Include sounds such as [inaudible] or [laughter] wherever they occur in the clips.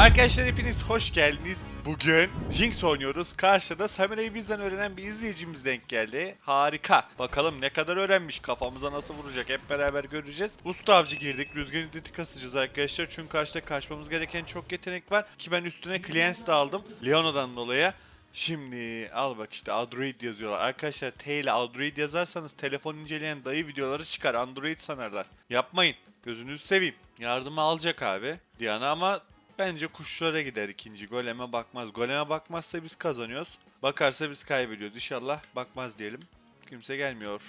Arkadaşlar hepiniz hoş geldiniz. Bugün Jinx oynuyoruz. Karşıda Samira'yı bizden öğrenen bir izleyicimiz denk geldi. Harika. Bakalım ne kadar öğrenmiş, kafamıza nasıl vuracak hep beraber göreceğiz. Usta avcı girdik. Rüzgar iddeti kasacağız arkadaşlar. Çünkü karşıda kaçmamız gereken çok yetenek var. Ki ben üstüne Clients de aldım. Leona'dan dolayı. Şimdi al bak işte Android yazıyorlar. Arkadaşlar T ile Android yazarsanız telefon inceleyen dayı videoları çıkar. Android sanarlar. Yapmayın. Gözünüzü seveyim. Yardımı alacak abi. Diana ama bence kuşlara gider ikinci. Goleme bakmaz. Goleme bakmazsa biz kazanıyoruz. Bakarsa biz kaybediyoruz. İnşallah bakmaz diyelim. Kimse gelmiyor.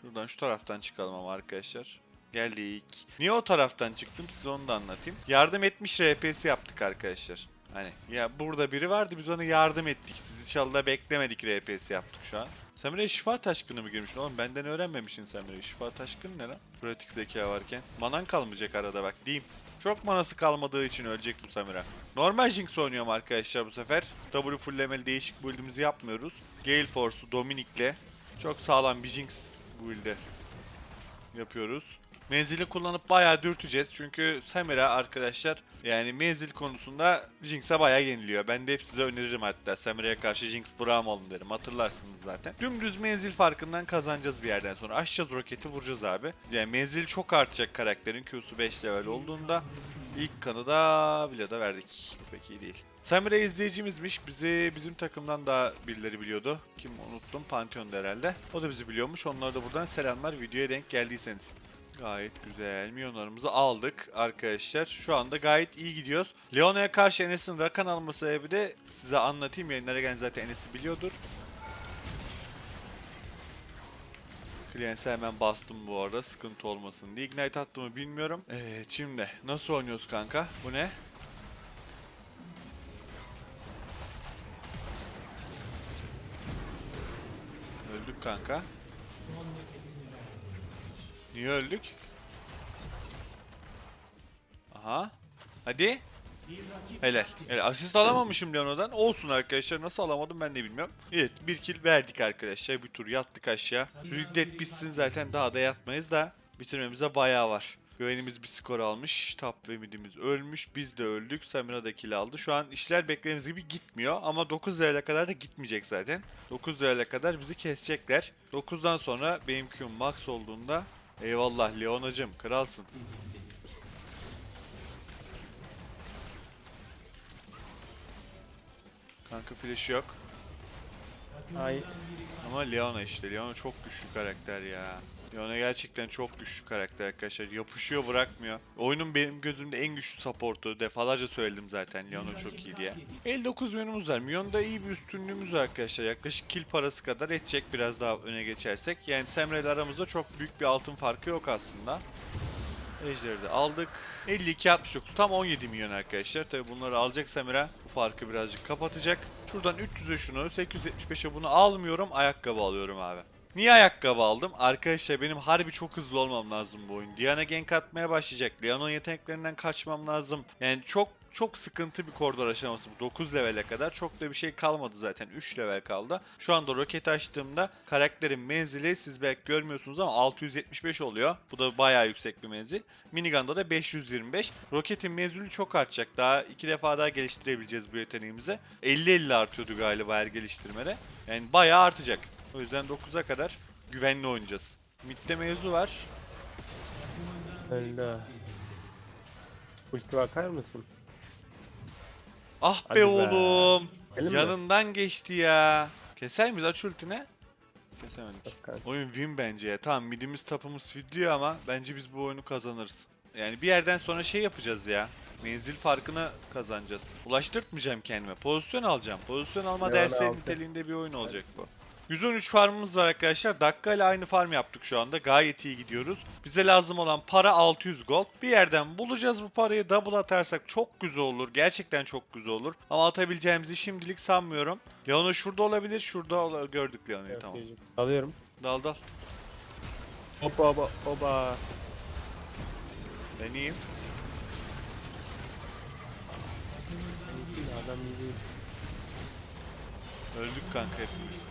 Şuradan şu taraftan çıkalım ama arkadaşlar. Geldik. Niye o taraftan çıktım size onu da anlatayım. Yardım etmiş RP'si yaptık arkadaşlar. Hani ya burada biri vardı biz ona yardım ettik. Siz inşallah beklemedik RP'si yaptık şu an. Samira şifa taşkını mı girmiş? Oğlum benden öğrenmemişsin Samira. Şifa taşkını ne lan? Pratik zeka varken. Manan kalmayacak arada bak diyeyim. Çok manası kalmadığı için ölecek bu Samira. Normal Jinx oynuyorum arkadaşlar bu sefer. W fulllemeli değişik build'imizi yapmıyoruz. Gale Force'u Dominik'le çok sağlam bir Jinx build'i yapıyoruz. Menzili kullanıp bayağı dürteceğiz. Çünkü Samira arkadaşlar yani menzil konusunda Jinx'e bayağı yeniliyor. Ben de hep size öneririm hatta. Samira'ya karşı Jinx Braum olun derim. Hatırlarsınız zaten. Dümdüz menzil farkından kazanacağız bir yerden sonra. Açacağız roketi vuracağız abi. Yani menzil çok artacak karakterin. Q'su 5 level olduğunda. ilk kanı da bile de verdik. Pek iyi değil. Samira izleyicimizmiş. Bizi bizim takımdan da birileri biliyordu. Kim unuttum. Pantheon'da herhalde. O da bizi biliyormuş. Onlara da buradan selamlar. Videoya denk geldiyseniz. Gayet güzel. Milyonlarımızı aldık arkadaşlar. Şu anda gayet iyi gidiyoruz. Leona'ya karşı Enes'in rakan alma sebebi de size anlatayım. Yayınlara gelen zaten Enes'i biliyordur. Clients'e hemen bastım bu arada sıkıntı olmasın diye. Ignite attığımı bilmiyorum. Evet şimdi nasıl oynuyoruz kanka? Bu ne? Öldük kanka. Niye öldük? Aha. Hadi. Helal. Helal. Asist alamamışım Leona'dan. Olsun arkadaşlar. Nasıl alamadım ben de bilmiyorum. Evet bir kill verdik arkadaşlar. Bir tur yattık aşağı. Şu riddet bitsin zaten daha da yatmayız da. Bitirmemize bayağı var. Güvenimiz bir skor almış. Top ve midimiz ölmüş. Biz de öldük. Samira da kill aldı. Şu an işler beklediğimiz gibi gitmiyor. Ama 9 level'e kadar da gitmeyecek zaten. 9 level'e kadar bizi kesecekler. 9'dan sonra benim Q'm max olduğunda Eyvallah Leonacım kralsın. Kanka flash yok. Ay Ama Leona işte. Leona çok güçlü karakter ya. Leona gerçekten çok güçlü karakter arkadaşlar. Yapışıyor bırakmıyor. Oyunun benim gözümde en güçlü supportu. Defalarca söyledim zaten Leona çok iyi diye. 59 milyonumuz var. Milyonda iyi bir üstünlüğümüz var arkadaşlar. Yaklaşık kill parası kadar edecek biraz daha öne geçersek. Yani Semre ile aramızda çok büyük bir altın farkı yok aslında. Ejder'i de aldık. 52-69 tam 17 milyon arkadaşlar. Tabi bunları alacak Samira bu farkı birazcık kapatacak. Şuradan 300'e şunu 875'e bunu almıyorum ayakkabı alıyorum abi. Niye ayakkabı aldım? Arkadaşlar benim harbi çok hızlı olmam lazım bu oyun. Diana gank atmaya başlayacak. Leon'un yeteneklerinden kaçmam lazım. Yani çok çok sıkıntı bir koridor aşaması bu. 9 levele kadar çok da bir şey kalmadı zaten. 3 level kaldı. Şu anda roket açtığımda karakterin menzili siz belki görmüyorsunuz ama 675 oluyor. Bu da bayağı yüksek bir menzil. Minigun'da da 525. Roketin menzili çok artacak. Daha iki defa daha geliştirebileceğiz bu yeteneğimizi. 50-50 artıyordu galiba her geliştirmede. Yani bayağı artacak. O yüzden 9'a kadar güvenli oynayacağız. Mid'de mevzu var. öldü. Ulti bakar mısın? Ah Hadi be be. oğlum. Gelin mi? Yanından geçti ya. Keser miyiz? Aç ultine. Kesemedik. Kanka. Oyun win bence ya. Tamam midimiz tapımız fidliyor ama bence biz bu oyunu kazanırız. Yani bir yerden sonra şey yapacağız ya. Menzil farkını kazanacağız. Ulaştırtmayacağım kendime. Pozisyon alacağım. Pozisyon alma altı. niteliğinde bir oyun olacak bu. 113 farmımız var arkadaşlar. Dakika ile aynı farm yaptık şu anda. Gayet iyi gidiyoruz. Bize lazım olan para 600 gold. Bir yerden bulacağız bu parayı. Double atarsak çok güzel olur. Gerçekten çok güzel olur. Ama atabileceğimizi şimdilik sanmıyorum. Leona şurada olabilir. Şurada ola- gördük Leona'yı tamam. Alıyorum. Dal dal. Hopa hopa hopa. Deneyeyim. Adam iyi değil. Öldük kanka hepimiz.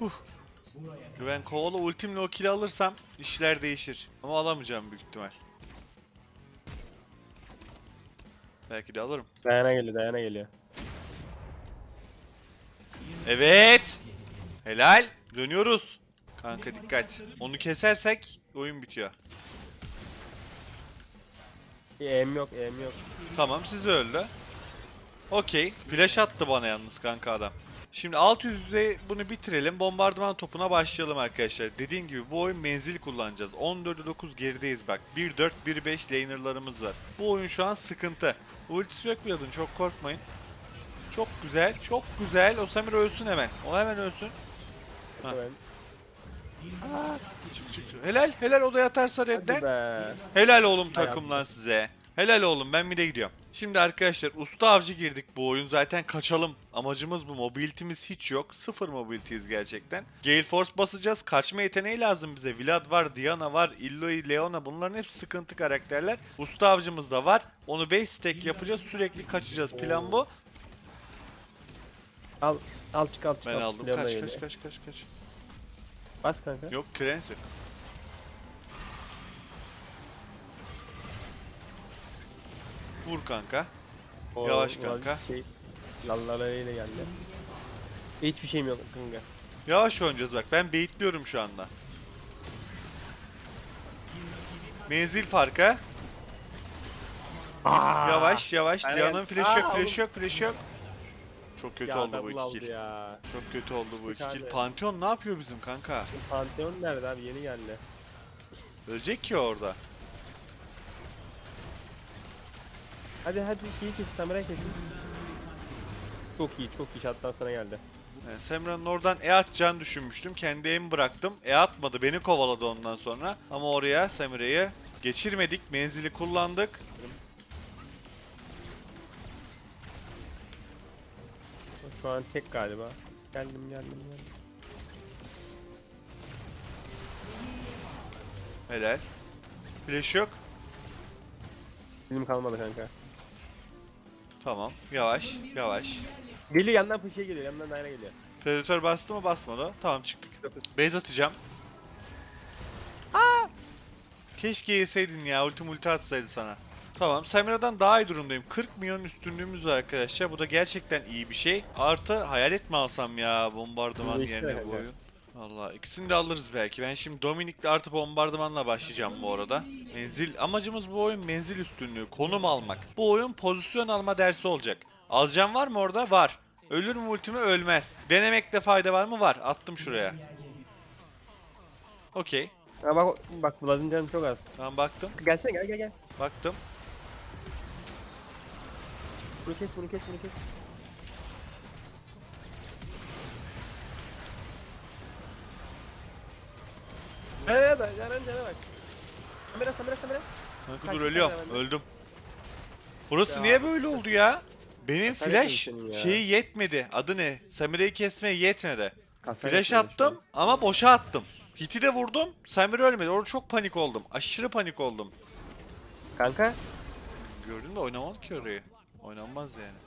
Huh. Ben kovala ultimle o kill'i alırsam işler değişir. Ama alamayacağım büyük ihtimal. Belki de alırım. Dayana geliyor dayana geliyor. Evet. Helal. Dönüyoruz. Kanka dikkat. Onu kesersek oyun bitiyor. Em yok em yok. Tamam siz öldü. Okey. Flash attı bana yalnız kanka adam. Şimdi alt yüzde bunu bitirelim. Bombardıman topuna başlayalım arkadaşlar. Dediğim gibi bu oyun menzil kullanacağız. 14'e 9 gerideyiz bak. 1-4, 1-5 lanerlarımız var. Bu oyun şu an sıkıntı. Ultisi yok Vlad'ın çok korkmayın. Çok güzel, çok güzel. O Samir ölsün hemen. O hemen ölsün. Ha. Ben. Çık çık. çık. Helal, helal odaya atarsa redden. Helal oğlum takım lan size. Helal oğlum ben mid'e gidiyorum. Şimdi arkadaşlar usta avcı girdik bu oyun zaten kaçalım. Amacımız bu mobilitimiz hiç yok. Sıfır mobilitiyiz gerçekten. Gale Force basacağız. Kaçma yeteneği lazım bize. Vlad var, Diana var, Illoi, Leona bunların hepsi sıkıntı karakterler. Usta avcımız da var. Onu base stack yapacağız sürekli kaçacağız. Plan bu. Al al çık al çık. Ben al. aldım. Kaç geliyor. kaç kaç kaç kaç. Bas kanka. Yok Krens yok. Vur kanka. O- Yavaş kanka. Şey, Lallalayla geldi. Hiçbir şeyim yok kanka. Yavaş oynayacağız bak. Ben baitliyorum şu anda. Menzil farkı. Yavaş yavaş. Aynen. Diana'nın flash yok, Aa, flash yok, flash yok. Çok kötü ya oldu bu iki kill. ya. Çok kötü oldu bu iki kill. Pantheon ne yapıyor bizim kanka? Pantheon nerede abi yeni geldi. Ölecek ki orada. Hadi hadi şeyi kesin samuray kesin. Çok iyi çok iyi şattan sana geldi. Yani Semra'nın oradan E atacağını düşünmüştüm. Kendi E'mi bıraktım. E atmadı. Beni kovaladı ondan sonra. Ama oraya Semra'yı geçirmedik. Menzili kullandık. Şu an tek galiba. Geldim geldim geldim. Helal. Flash yok. Film kalmadı kanka. Tamam. Yavaş. Yavaş. Geliyor yandan şey geliyor yandan daire geliyor. Predatör bastı mı basmadı. Tamam çıktık. Base atacağım. Keşke yeseydin ya. Ultim ulti atsaydı sana. Tamam. Samira'dan daha iyi durumdayım. 40 milyon üstünlüğümüz var arkadaşlar. Bu da gerçekten iyi bir şey. Artı hayalet mi alsam ya bombardıman yerine bu oyun. Valla ikisini de alırız belki. Ben şimdi Dominik'le artı bombardımanla başlayacağım bu arada. Menzil amacımız bu oyun menzil üstünlüğü, konum almak. Bu oyun pozisyon alma dersi olacak. Alacağım var mı orada? Var. Ölür mü ultimi? Ölmez. Denemekte fayda var mı? Var. Attım şuraya. Okey. Ha bak bak Vlad'ın canı çok az. Tamam baktım. Gelsene gel gel gel. Baktım. Bunu kes bunu kes bunu kes. Nereye da Canan cana bak. Samira Samira Samira. Kanka dur ölüyorum. Öldüm. Burası Ya, niye böyle oldu ya? Benim Hasar flash ya. şeyi yetmedi. Adı ne? Samira'yı kesmeye yetmedi. Kasar Flash yapıyorum şu an. attım ama boşa attım. Hit'i de vurdum. Samira ölmedi. Orada çok panik oldum. Aşırı panik oldum. Kanka. Gördün de oynamaz ki orayı. Oynanmaz yani.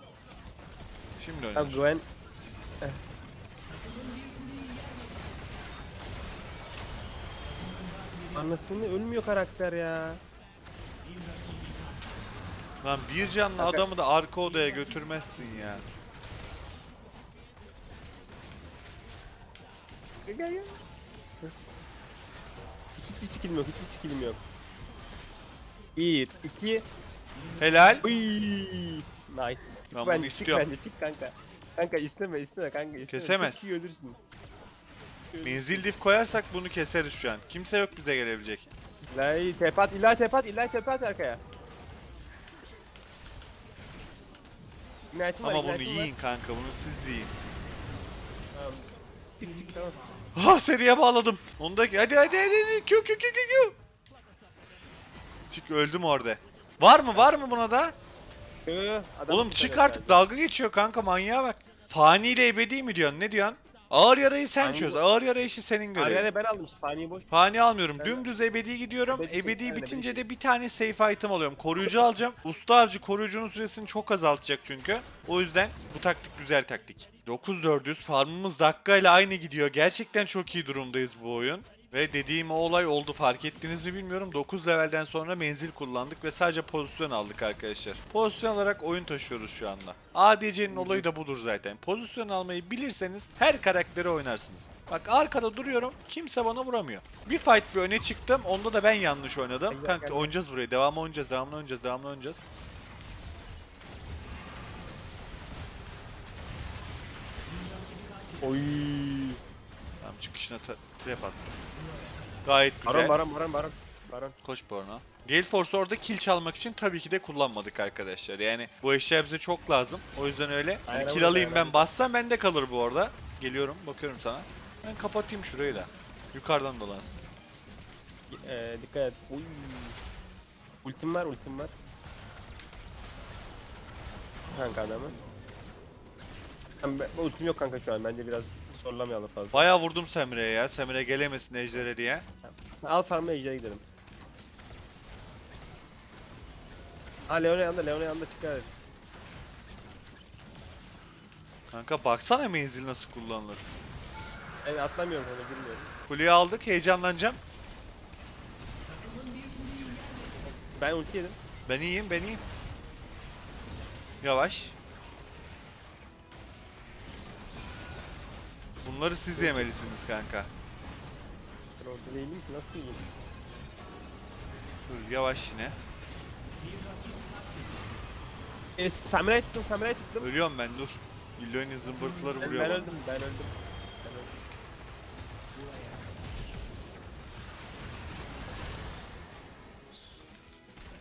Şimdi oynar. Gwen. Anasını ölmüyor karakter ya. Lan bir canlı Kanka. adamı da arka odaya götürmezsin ya. Gel gel gel. Hiçbir skillim yok, hiçbir skillim yok. Bir, iki, Helal. uy, nice. Ben Bence bunu çık istiyorum. bence, çık kanka. Kanka isteme, isteme kanka isteme. Kesemez. Çok iyi ölürsün. Menzil dif koyarsak bunu keseriz şu an. Kimse yok bize gelebilecek. İlahi tepat, ilahi tepat, ilahi tepat arkaya. Ignite'ım var, Ama bunu ignite'ım var. yiyin kanka. Bunu siz yiyin. Tamam. Tamam. Ha seriye bağladım. Ondaki hadi hadi hadi hadi. Kü kü kü kü kü. Çık öldüm orada. Var mı var mı buna da? Adam Oğlum bir çık tane artık dalga geçiyor kanka manyağa bak. Fani ile ebedi mi diyorsun ne diyorsun? Ağır yarayı sen Fani çöz. bu- Ağır yara işi senin görevin. Araya ben aldım faniyi boş. Fani almıyorum. Ben- Dümdüz ebedi gidiyorum. Ebedi Ebedi çek, aynen, bitince de bir tane safe item alıyorum. Koruyucu [laughs] alacağım. Usta avcı koruyucunun süresini çok azaltacak çünkü. O yüzden bu taktik güzel taktik. 9-400 farmımız dakikayla aynı gidiyor. Gerçekten çok iyi durumdayız bu oyun. Ve dediğim o olay oldu fark ettiniz mi bilmiyorum. 9 levelden sonra menzil kullandık ve sadece pozisyon aldık arkadaşlar. Pozisyon alarak oyun taşıyoruz şu anda. ADC'nin olayı da budur zaten. Pozisyon almayı bilirseniz her karakteri oynarsınız. Bak arkada duruyorum kimse bana vuramıyor. Bir fight bir öne çıktım onda da ben yanlış oynadım. Kanka oynayacağız burayı devamlı oynayacağız devamlı oynayacağız devamlı oynayacağız. Oy. Tamam çıkışına trap attım. Gayet güzel. Baron baron baron baron. Baron. Koş Borna. Gale Force orada kill çalmak için tabii ki de kullanmadık arkadaşlar. Yani bu eşya bize çok lazım. O yüzden öyle. Hani Aynen kill alayım aynen. ben bassam bende kalır bu arada. Geliyorum bakıyorum sana. Ben kapatayım şurayı da. Yukarıdan dolansın. Ee, dikkat et. Uy. Ultim var ultim var. Kanka adamı. Ben, ben, ultim yok kanka şu an bence biraz zorlamayalım fazla. Bayağı vurdum Semire'ye ya. Semire gelemesin Ejder'e diye. Al farmı ejder'e gidelim. Ha Leon'a yanında Leon'a yanında çıkar. Kanka baksana menzil nasıl kullanılır. Ben atlamıyorum onu bilmiyorum. Kuleyi aldık heyecanlanacağım. Ben ulti yedim. Ben iyiyim ben iyiyim. Yavaş. Bunları siz yemelisiniz kanka. Ben orada değilim ki nasıl yiyeyim? Dur yavaş yine. E, samurai tuttum samurai tuttum. Ölüyorum ben dur. İlloy'un zımbırtıları Ben, vuruyor ben bana. öldüm ben öldüm. Ben öldüm.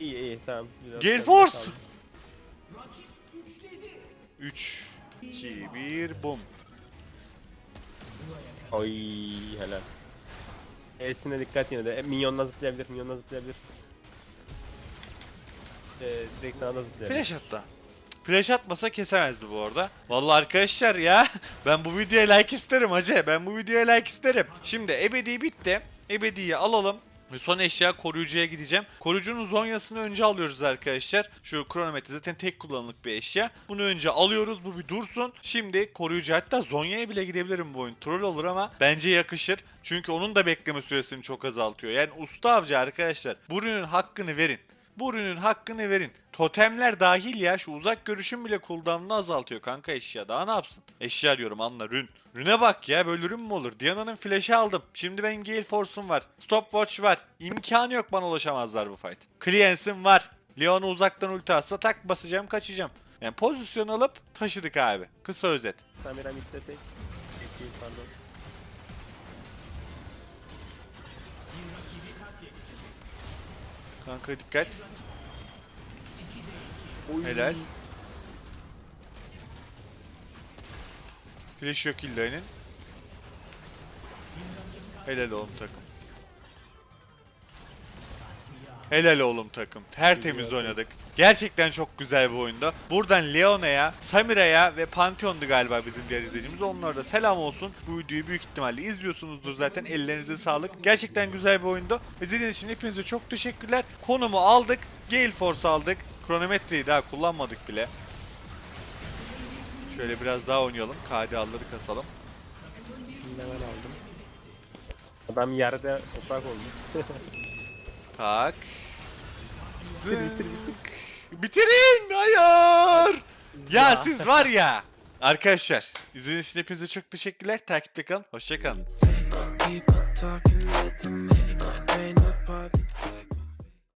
İyi iyi tamam. Biraz Gale Force! kaldı. 3, 2, 1, bum. Oy helal. E'sine dikkat yine de. E, Minyonla zıplayabilir, minyonla zıplayabilir. Ee, direkt sana da zıplayabilir. Flash attı. Flash atmasa kesemezdi bu arada. Vallahi arkadaşlar ya [laughs] ben bu videoya like isterim hacı. Ben bu videoya like isterim. Şimdi ebedi bitti. Ebedi'yi alalım. Son eşya koruyucuya gideceğim. Koruyucunun zonyasını önce alıyoruz arkadaşlar. Şu kronometre zaten tek kullanımlık bir eşya. Bunu önce alıyoruz. Bu bir dursun. Şimdi koruyucu hatta zonyaya bile gidebilirim bu oyun. Troll olur ama bence yakışır. Çünkü onun da bekleme süresini çok azaltıyor. Yani usta avcı arkadaşlar. Bu ürünün hakkını verin. Bu ürünün hakkını verin. Totemler dahil ya şu uzak görüşün bile cooldown'unu azaltıyor kanka eşya. Daha ne yapsın? Eşya diyorum anla rün. Rüne bak ya böyle ürün mü olur? Diana'nın flash'ı aldım. Şimdi ben Gale Force'um var. Stopwatch var. İmkanı yok bana ulaşamazlar bu fight. Clients'im var. Leon'u uzaktan ulti atsa tak basacağım kaçacağım. Yani pozisyon alıp taşıdık abi. Kısa özet. Samira midde tek. Değil pardon. Kanka dikkat. Oy. Helal. Flash yok Illa'nın. Helal oğlum takım. Helal oğlum takım. Tertemiz Güzel. oynadık. Gerçekten çok güzel bir oyunda. Buradan Leona'ya, Samira'ya ve Pantheon'du galiba bizim diğer izleyicimiz. Onlara da selam olsun. Bu videoyu büyük ihtimalle izliyorsunuzdur zaten. Ellerinize sağlık. Gerçekten güzel bir oyundu. İzlediğiniz için hepinize çok teşekkürler. Konumu aldık. Gale Force aldık. Kronometreyi daha kullanmadık bile. Şöyle biraz daha oynayalım. KDA'ları kasalım. Şimdi ben aldım. Adam yerde toprak oldu. [laughs] Tak. Bitir. Bitirin! Hayır! Ya Ya. siz var ya. Arkadaşlar izlediğiniz için hepinize çok teşekkürler. Takipte kalın. Hoşçakalın.